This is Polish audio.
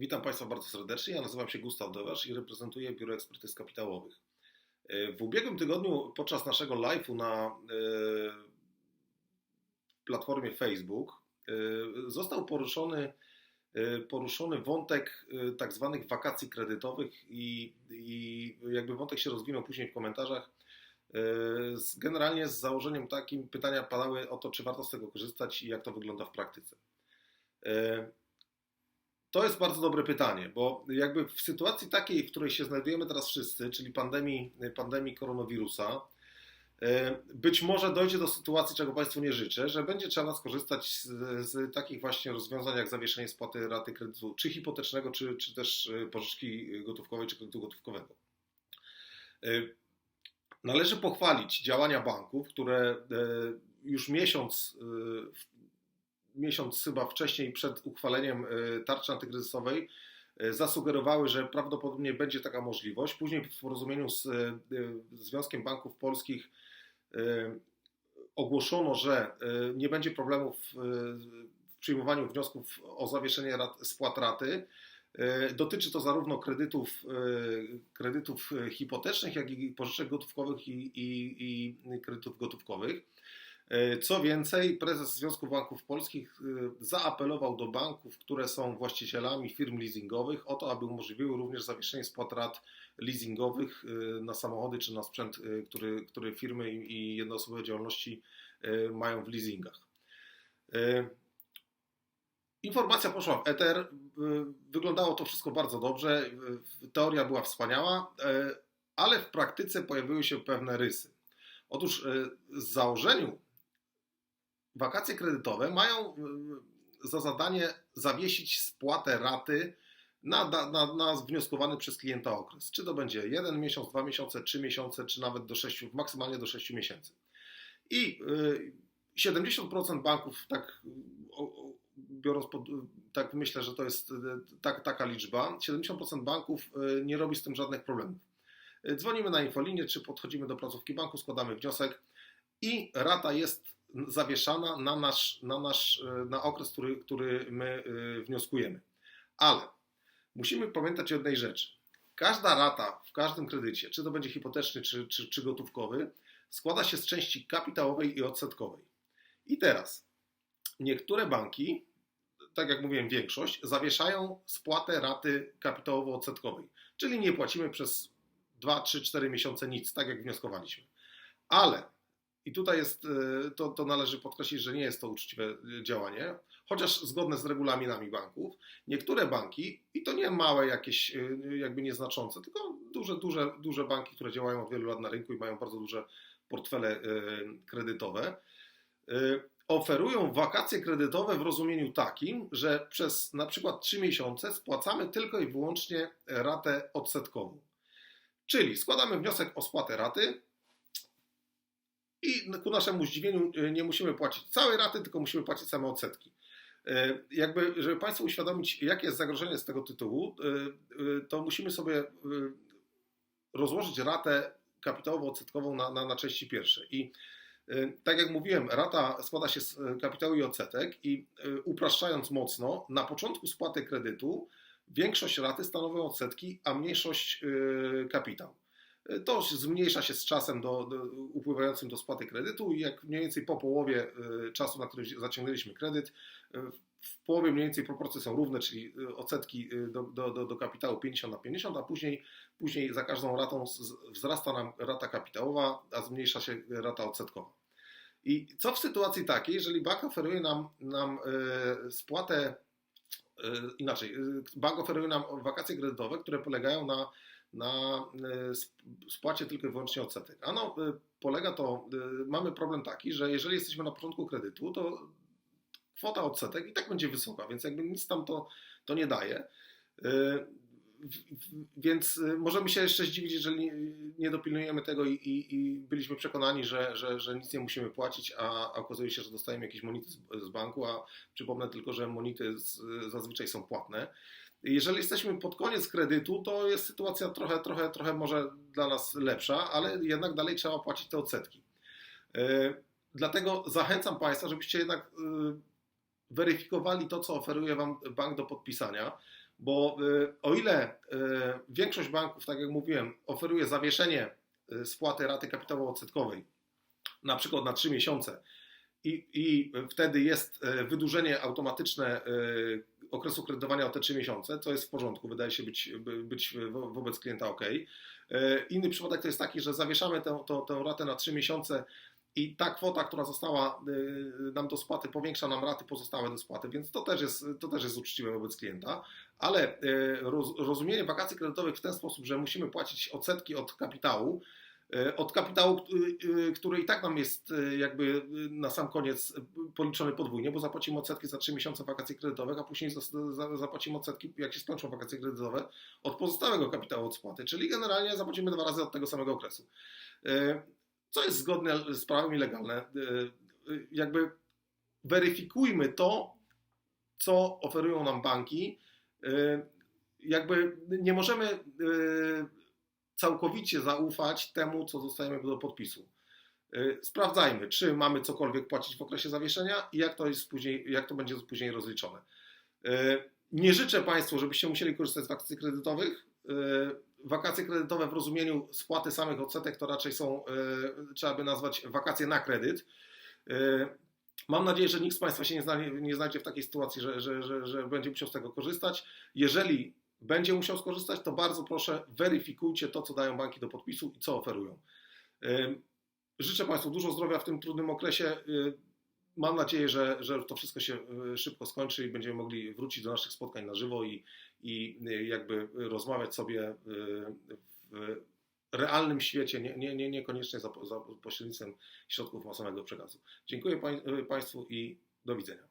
Witam Państwa bardzo serdecznie. Ja nazywam się Gustaw Dewasz i reprezentuję Biuro Ekspertyz Kapitałowych. E, w ubiegłym tygodniu podczas naszego live'u na e, platformie Facebook e, został poruszony, poruszony wątek tak zwanych wakacji kredytowych i, i jakby wątek się rozwinął później w komentarzach. Generalnie z założeniem takim pytania padały o to, czy warto z tego korzystać i jak to wygląda w praktyce. To jest bardzo dobre pytanie, bo jakby w sytuacji takiej, w której się znajdujemy teraz wszyscy, czyli pandemii, pandemii koronawirusa, e, być może dojdzie do sytuacji, czego Państwu nie życzę, że będzie trzeba skorzystać z, z, takich właśnie rozwiązań jak zawieszenie spłaty raty kredytu, czy hipotecznego, czy, czy też e, pożyczki gotówkowej, czy kredytu gotówkowego. E, należy pochwalić działania banków, które już miesiąc miesiąc chyba wcześniej przed uchwaleniem e, tarczy antykryzysowej e, zasugerowały, że prawdopodobnie będzie taka możliwość. Później w porozumieniu z e, Związkiem Banków Polskich ogłoszono, że nie będzie problemów w przyjmowaniu wniosków o zawieszenie rat, spłat raty. Dotyczy to zarówno kredytów, kredytów hipotecznych, jak i pożyczek gotówkowych i, i, i kredytów gotówkowych. E, co więcej, prezes Związku Banków Polskich e, zaapelował do banków, które są właścicielami firm leasingowych, o to, aby umożliwiły również zawieszenie spłat rat leasingowych e, na samochody czy na sprzęt, który, który firmy i jednoosobowe działalności mają w leasingach. Informacja poszła w eter. Wyglądało to wszystko bardzo dobrze. Teoria była wspaniała, ale w praktyce pojawiły się pewne rysy. Otóż z założeniu wakacje kredytowe mają y, za zadanie zawiesić spłatę raty na, na, na wnioskowany przez klienta okres. Czy to będzie jeden miesiąc, dwa miesiące, trzy miesiące, czy nawet do sześciu, maksymalnie do sześciu miesięcy. I 70% y, banków, tak biorąc pod, tak myślę, że to jest y, tak, taka liczba, 70% banków nie robi z tym żadnych problemów. Dzwonimy na infolinię, czy podchodzimy do placówki banku, składamy wniosek i rata jest zawieszana na nasz, na nasz na okres, który, który my y, wnioskujemy. Ale musimy pamiętać o jednej rzeczy. Każda rata w każdym kredycie, czy to będzie hipoteczny, czy, czy, czy gotówkowy, składa się z części kapitałowej i odsetkowej. I teraz niektóre banki, tak jak mówiłem, większość, zawieszają spłatę raty kapitałowo-odsetkowej, czyli nie płacimy przez 2, 3, 4 miesiące nic, tak jak wnioskowaliśmy. Ale i tutaj jest, e, to, to należy podkreślić, że nie jest to uczciwe działanie, chociaż zgodne z regulaminami banków. Niektóre banki, i to nie małe jakieś, e, jakby nieznaczące, tylko duże, duże, duże banki, które działają od wielu lat na rynku i mają bardzo duże portfele e, kredytowe, oferują wakacje kredytowe w rozumieniu takim, że przez na przykład 3 miesiące spłacamy tylko i wyłącznie ratę odsetkową. Czyli składamy wniosek o spłatę raty, i ku naszemu zdziwieniu e, nie musimy płacić całej raty, tylko musimy płacić same odsetki. E, jakby, żeby Państwu uświadomić, jakie jest zagrożenie z tego tytułu, e, to musimy sobie rozłożyć ratę kapitałowo-odsetkową na, na, na części pierwsze. I tak jak mówiłem, rata składa się z kapitału i odsetek i upraszczając mocno, na początku spłaty kredytu większość raty stanowią odsetki, a mniejszość kapitał. To zmniejsza się z czasem do, do, upływającym do spłaty kredytu i jak mniej więcej po połowie y, czasu, na który zaciągnęliśmy kredyt, y, w połowie mniej więcej proporcje są równe, czyli odsetki do, do, do kapitału 50 na 50, a później, później za każdą ratą wzrasta nam rata kapitałowa, a zmniejsza się rata odsetkowa. I co w sytuacji takiej, jeżeli bank oferuje nam, nam spłatę, inaczej, bank oferuje nam wakacje kredytowe, które polegają na na e, spłacie tylko i wyłącznie odsetek. Ano, e, polega to, e, mamy problem taki, że jeżeli jesteśmy na początku kredytu, to kwota odsetek i tak będzie wysoka, więc jakby nic tam to, to nie daje. Więc możemy się jeszcze zdziwić, jeżeli nie dopilnujemy tego i, i, i byliśmy przekonani, że, że, że, nic nie musimy płacić, a, a okazuje się, że dostajemy jakieś monity z, z banku, a przypomnę tylko, że monity z, zazwyczaj są płatne. Jeżeli jesteśmy pod koniec kredytu, to jest sytuacja trochę, trochę, trochę może dla nas lepsza, ale jednak dalej trzeba płacić te odsetki. E, dlatego zachęcam Państwa, żebyście jednak e, weryfikowali to, co oferuje Wam bank do podpisania, Bo y, o ile większość banków, tak jak mówiłem, oferuje zawieszenie spłaty raty kapitałowo-odsetkowej, na przykład na 3 miesiące, i, i wtedy jest wydłużenie automatyczne okresu kredytowania o te 3 miesiące, co jest w porządku, wydaje się być, by- być wo- wobec klienta ok. Y, Inny przypadek to jest taki, że zawieszamy tę, tę, tę ratę na 3 miesiące i ta kwota, która została y, nam do spłaty, powiększa nam raty pozostałe do spłaty, więc to też jest, to też jest uczciwe wobec klienta. Ale roz, rozumienie wakacji kredytowych w ten sposób, że musimy płacić odsetki od kapitału, od kapitału, y, który i tak nam jest y, jakby na sam koniec policzony podwójnie, bo zapłacimy odsetki za 3 miesiące wakacji kredytowych, a później zapłacimy odsetki, jak się skończą wakacje kredytowe, od pozostałego kapitału od spłaty, czyli generalnie zapłacimy dwa razy od tego samego okresu. Co jest zgodne z prawem i legalne. Jakby weryfikujmy to, co oferują nam banki. Jakby nie możemy całkowicie zaufać temu, co dostajemy do podpisu. Y, Sprawdzajmy, czy mamy cokolwiek płacić w okresie zawieszenia i jak to, jest później, jak to będzie później rozliczone. Y, Nie życzę Państwu, żebyście musieli korzystać z wakacji kredytowych. Y, Wakacje kredytowe w rozumieniu spłaty samych odsetek to raczej są, trzeba by nazwać wakacje na kredyt. Mam nadzieję, że nikt z Państwa się nie, zna, nie znajdzie w takiej sytuacji, że, że, że, że będzie musiał z tego korzystać. Jeżeli będzie musiał skorzystać, to bardzo proszę weryfikujcie to, co dają banki do podpisu i co oferują. Życzę Państwu dużo zdrowia w tym trudnym okresie. Mam nadzieję, że, że to wszystko się y, szybko skończy i będziemy mogli wrócić do naszych spotkań na żywo i, i y, jakby rozmawiać sobie y, w realnym świecie, nie, nie, nie, niekoniecznie za, za pośrednictwem środków masowego przekazu. Dziękuję pań, Państwu i do widzenia.